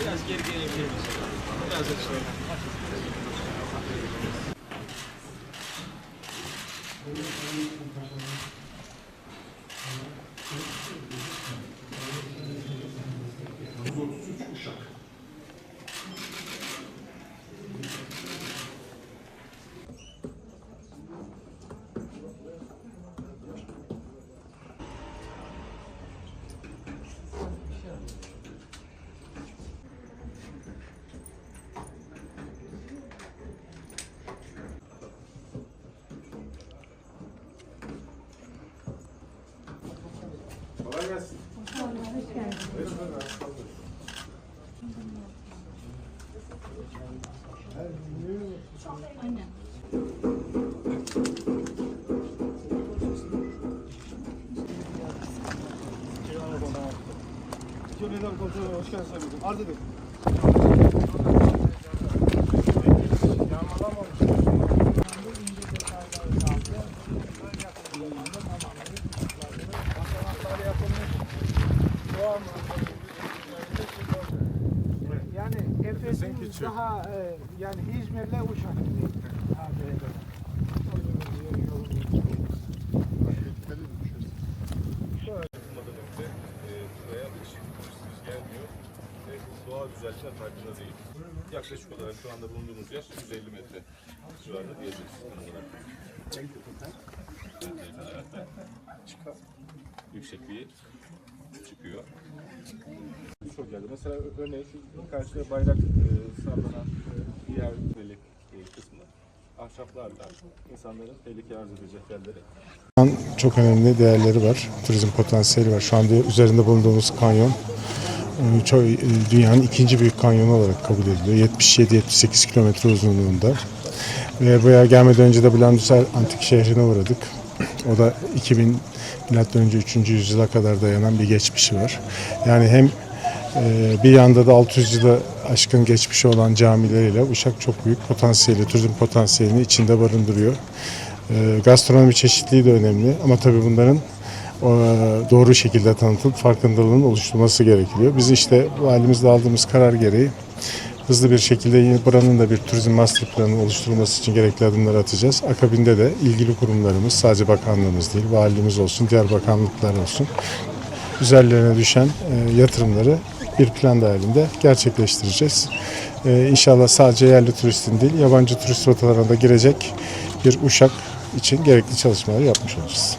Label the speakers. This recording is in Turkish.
Speaker 1: Biraz geri gelebilir misin? Biraz da şöyle.
Speaker 2: Kontrolü hoş Bakanım. Arz edin.
Speaker 3: Yani Efes'in daha e, yani İzmir'le Uşak.
Speaker 4: Güzellikler farkında değil. Yaklaşık olarak şu anda bulunduğumuz yer 150 metre civarında diyebiliriz. Yüksekliği çıkıyor. Çok geldi. Mesela örneğin şu karşıda bayrak e, sallanan e, diğer delik e, kısmı ahşaplarla insanların tehlike arz edecek yerleri
Speaker 5: Çok önemli değerleri var. Turizm potansiyeli var. Şu anda üzerinde bulunduğumuz kanyon e, çok, e, dünyanın ikinci büyük kanyonu olarak kabul ediliyor. 77-78 kilometre uzunluğunda. Ve buraya gelmeden önce de Blandüsel Antik Şehri'ne uğradık. O da 2000 milattan önce 3. yüzyıla kadar dayanan bir geçmişi var. Yani hem bir yanda da 600 yılı aşkın geçmişi olan camileriyle Uşak çok büyük potansiyeli, turizm potansiyelini içinde barındırıyor. E, gastronomi çeşitliliği de önemli ama tabii bunların e, doğru şekilde tanıtılıp farkındalığın oluşturulması gerekiyor. Biz işte valimizle aldığımız karar gereği hızlı bir şekilde buranın da bir turizm master planı oluşturulması için gerekli adımları atacağız. Akabinde de ilgili kurumlarımız, sadece bakanlığımız değil, valiliğimiz olsun, diğer bakanlıklar olsun, üzerlerine düşen e, yatırımları bir plan dahilinde gerçekleştireceğiz. E, inşallah sadece yerli turistin değil, yabancı turist rotalarına da girecek bir uşak için gerekli çalışmaları yapmış olacağız.